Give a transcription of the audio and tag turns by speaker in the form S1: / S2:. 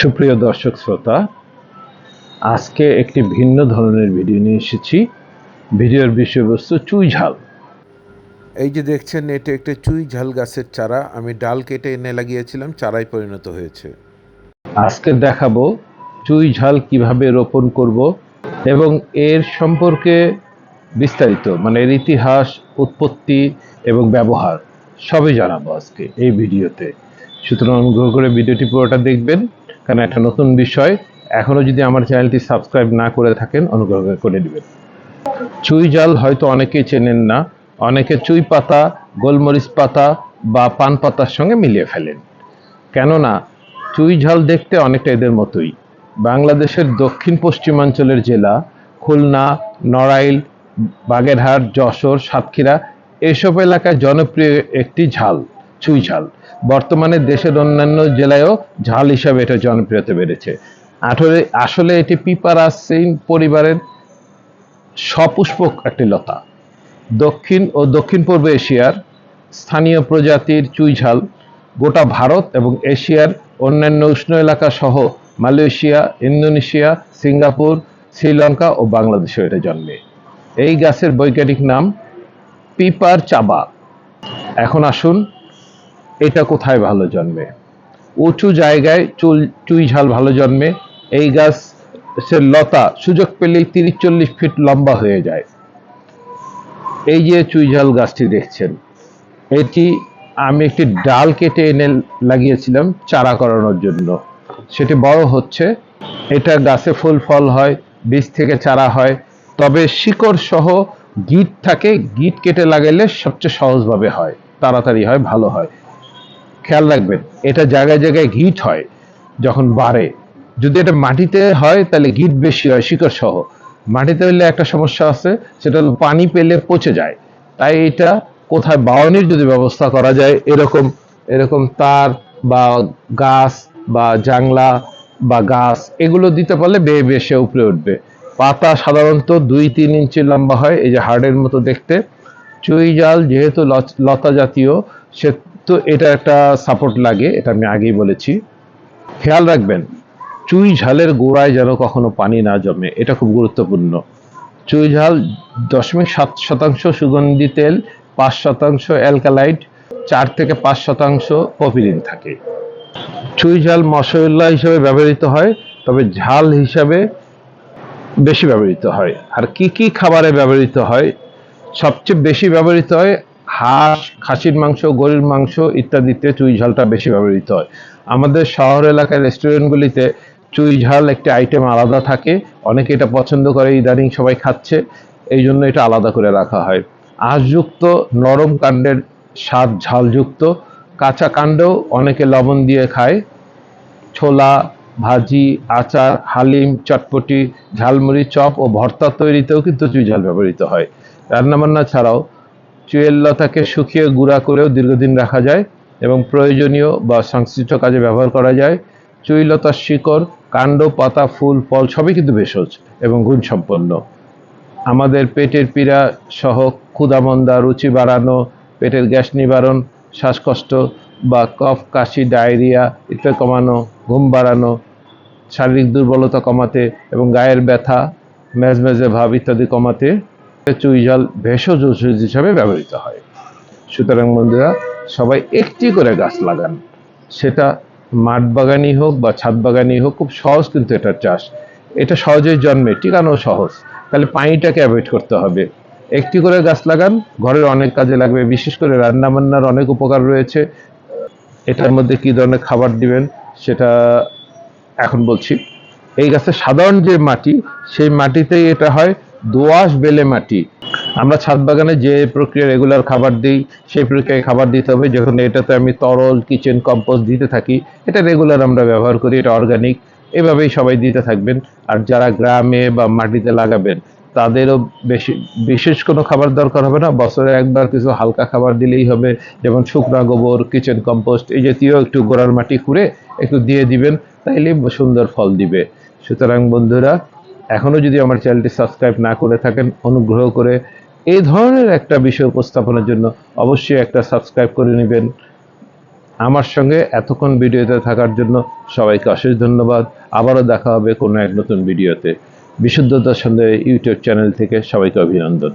S1: সুপ্রিয় দর্শক শ্রোতা আজকে একটি ভিন্ন ধরনের ভিডিও নিয়ে এসেছি। ভিডিওর বিষয়বস্তু চুই ঝাল।
S2: এই যে দেখছেন এটা একটা চুই ঝাল গাছের চারা। আমি ডাল কেটে এনে লাগিয়েছিলাম চারায় পরিণত হয়েছে।
S1: আজকে দেখাবো চুই ঝাল কীভাবে রোপণ করব এবং এর সম্পর্কে বিস্তারিত মানে এর ইতিহাস উৎপত্তি এবং ব্যবহার সবই জানাব আজকে এই ভিডিওতে। সুতরাং অনুগ্রহ করে ভিডিওটি পুরোটা দেখবেন। কারণ একটা নতুন বিষয়। এখনও যদি আমার চ্যানেলটি সাবস্ক্রাইব না করে থাকেন, অনুগ্রহ করে নেবেন চুই জাল হয়তো অনেকেই চেনেন না। অনেকে চুই পাতা, গোলমরিচ পাতা বা পান পাতার সঙ্গে মিলিয়ে ফেলেন। কেননা, চুই ঝাল দেখতে অনেকটা এদের মতোই। বাংলাদেশের দক্ষিণ পশ্চিমাঞ্চলের জেলা, খুলনা, নড়াইল, বাগেরহাট, যশোর, সাতক্ষীরা, এসব এলাকায় জনপ্রিয় একটি ঝাল। চুই ঝাল। বর্তমানে দেশের অন্যান্য জেলায়ও ঝাল হিসাবে এটা জনপ্রিয়তা বেড়েছে। আসলে আসলে এটি পিপারাসিন পরিবারের সপুষ্পক একটি লতা। দক্ষিণ ও দক্ষিণ পূর্ব এশিয়ার স্থানীয় প্রজাতির চুইঝাল গোটা ভারত এবং এশিয়ার অন্যান্য উষ্ণ এলাকা সহ মালয়েশিয়া, ইন্দোনেশিয়া, সিঙ্গাপুর, শ্রীলঙ্কা ও বাংলাদেশে এটা জন্মে। এই গাছের বৈজ্ঞানিক নাম পিপার চাবা। এখন আসুন এটা কোথায় ভালো জন্মে? উঁচু জায়গায় চুল, চুই ঝাল ভালো জন্মে, এই গাছের লতা, সুযোগ পেলেই তিরিশ চল্লিশ ফিট লম্বা হয়ে যায়। এই যে চুইঝাল গাছটি দেখছেন, এটি আমি একটি ডাল কেটে এনে লাগিয়েছিলাম চারা করানোর জন্য। সেটি বড় হচ্ছে, এটা গাছে ফুল ফল হয়, বীজ থেকে চারা হয়, তবে শিকড় সহ গিট থাকে, গিট কেটে লাগাইলে সবচেয়ে সহজভাবে হয়, তাড়াতাড়ি হয়, ভালো হয়। খেয়াল রাখবেন এটা জায়গায় জায়গায় গিট হয় যখন বাড়ে। যদি এটা মাটিতে হয়, তাহলে গিট বেশি হয়, শিকড় সহ। মাটিতে হলে একটা সমস্যা আছে, সেটা হলো পানি পেলে পচে যায়। তাই এটা কোথায় বাওয়ানির যদি ব্যবস্থা করা যায়, এরকম এরকম তার বা গাছ বা জাংলা বা গাছ, এগুলো দিতে পারলে বেয়ে বেশে উপরে উঠবে। পাতা সাধারণত দুই তিন ইঞ্চি লম্বা হয়, এই যে হাড়ের মতো দেখতে। চুই জাল যেহেতু লতা জাতীয়, সে তো এটা একটা সাপোর্ট লাগে, এটা আমি আগেই বলেছি। খেয়াল রাখবেন, চুই ঝালের গোড়ায় যেন কখনো পানি না জমে, এটা খুব গুরুত্বপূর্ণ। চুই ঝাল দশমিক সাত শতাংশ সুগন্ধি তেল, পাঁচ শতাংশ অ্যালকালাইট, চার থেকে পাঁচ শতাংশ কপিলিন থাকে। চুই ঝাল মশলা হিসেবে ব্যবহৃত হয়, তবে ঝাল হিসাবে বেশি ব্যবহৃত হয়। আর কি কি খাবারে ব্যবহৃত হয়? সবচেয়ে বেশি ব্যবহৃত হয় হাঁস, খাসির মাংস, গরুর মাংস ইত্যাদিতে চুই ঝালটা বেশি ব্যবহৃত হয়। আমাদের শহর এলাকার রেস্টুরেন্টগুলিতে চুই ঝাল একটি আইটেম আলাদা থাকে। অনেকে এটা পছন্দ করে, ইদানিং সবাই খাচ্ছে। এই জন্য এটা আলাদা করে রাখা হয়। আঁশযুক্ত নরম কাণ্ডের স্বাদ ঝালযুক্ত। কাঁচা কাণ্ডও অনেকে লবণ দিয়ে খায়। ছোলা, ভাজি, আচার, হালিম, চটপটি, ঝালমুড়ি, চপ ও ভর্তা তৈরিতেও কিন্তু চুই ঝাল ব্যবহৃত হয়। রান্নাবান্না ছাড়াও চুয়ের লতাকে শুকিয়ে গুঁড়া করেও দীর্ঘদিন রাখা যায় এবং প্রয়োজনীয় বা সংশ্লিষ্ট কাজে ব্যবহার করা যায়। চুই লতার শিকড়, কাণ্ড, পাতা, ফুল, ফল সবই কিন্তু ভেষজ এবং গুণসম্পন্ন। আমাদের পেটের পীড়া সহ ক্ষুদামন্দা রুচি বাড়ানো, পেটের গ্যাস নিবারণ, শ্বাসকষ্ট বা কফ, কাশি, ডায়রিয়া ইত্যাদি কমানো, ঘুম বাড়ানো, শারীরিক দুর্বলতা কমাতে এবং গায়ের ব্যথা, মেজমেজে ভাব ইত্যাদি কমাতে চুই জল ভেষজ ওষুধ হিসাবে ব্যবহৃত হয়। সুতরাং বন্ধুরা, সবাই একটি করে গাছ লাগান। সেটা মাঠ বাগানি হোক বা ছাদ বাগানি হোক, খুব সহজ কিন্তু এটার চাষ। এটা সহজেই জন্মে, টিকানো সহজ। তাহলে পানিটাকে অ্যাভয়েড করতে হবে। একটি করে গাছ লাগান, ঘরের অনেক কাজে লাগবে, বিশেষ করে রান্নাবান্নার অনেক উপকার রয়েছে। এটার মধ্যে কি ধরনের খাবার দিবেন, সেটা এখন বলছি। এই গাছের সাধারণ যে মাটি, সেই মাটিতেই এটা হয়। দোআঁশ বেলে মাটি। আমরা ছাদ বাগানে যে প্রক্রিয়া রেগুলার খাবার দিই, সেই প্রক্রিয়ায় খাবার দিতে হবে। যখন এটাতে আমি তরল কিচেন কম্পোস্ট দিতে থাকি, এটা রেগুলার আমরা ব্যবহার করি, এটা অর্গানিক এভাবেই সবাই দিতে থাকবেন। আর যারা গ্রামে বা মাটিতে লাগাবেন, তাদেরও বেশি, বিশেষ কোনো খাবার দরকার হবে না। বছরে একবার কিছু হালকা খাবার দিলেই হবে। যেমন শুকনা গোবর কিচেন কম্পোস্ট এই জাতীয় একটু গোড়ার মাটি খুঁড়ে একটু দিয়ে দিবেন, তাইলে সুন্দর ফল দিবে। সুতরাং বন্ধুরা এখনও যদি আমার চ্যানেলটি সাবস্ক্রাইব না করে থাকেন, অনুগ্রহ করে এই ধরনের একটা বিষয় উপস্থাপনের জন্য অবশ্যই একটা সাবস্ক্রাইব করে নেবেন। আমার সঙ্গে এতক্ষণ ভিডিওতে থাকার জন্য সবাইকে অশেষ ধন্যবাদ। আবারও দেখা হবে কোনো এক নতুন ভিডিওতে। বিশুদ্ধতার সন্দেহ ইউটিউব চ্যানেল থেকে সবাইকে অভিনন্দন।